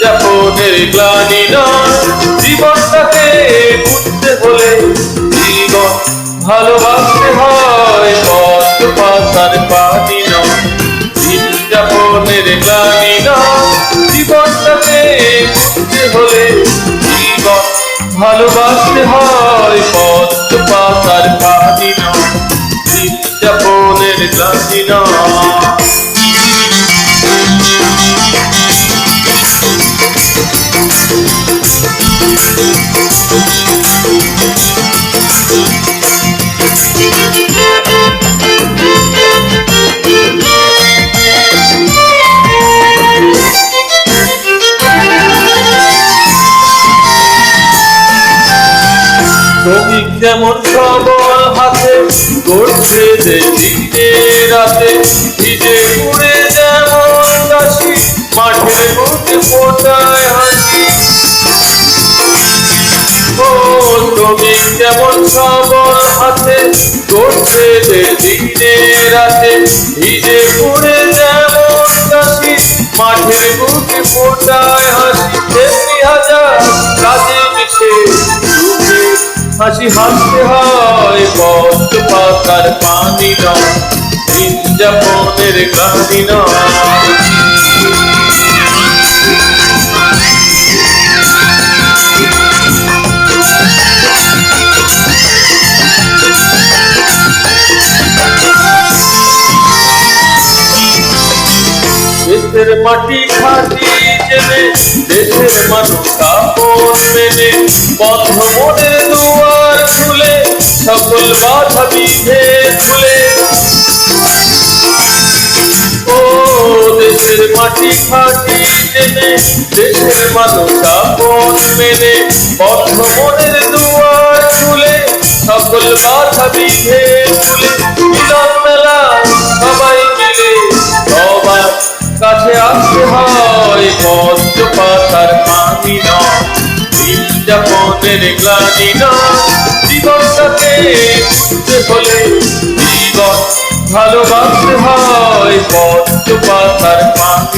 যাপনের গ্লানি না জীবনটাকে বুঝতে হলে জীবন ভালোবাসতে হয় পদ্ম পাতার পানি না দিন গ্লানি না জীবনটাকে বুঝতে হলে জীবন ভালোবাসতে হয় পদ্ম পাতার পানি না শ্রমিক যেমন সবল হাতে করছে যে দিনে রাতে ভিজে পুড়ে যেমন কাশি মাঠের বুকে ফোটায় হাসি। শ্রমিক যেমন সবল হাতে করছে যে দিনে রাতে ভিজে পুড়ে যেমন কাশি মাঠের বুকে ফোটায় হাসি হাসতে হয় পদ্ম পাতার পানি নয় দিন যাপনের গানি নয়। মাটি খাটি জেনে দেশের মানুষ আপন মেনে বন্ধ মনের দুয়ার খুলে, সকল বাধা বিধে খুলে ও দেশের মাটি খাটি জেনে দেশের মানুষ আপন মেনে বন্ধ মনের দুয়ার খুলে, সকল বাধা বিধে খুলে যাপনের গ্লানি নয় জীবনটাকে বুঝতে হলে জীবন ভালোবাসতে হয় পদ্ম পাতার পানি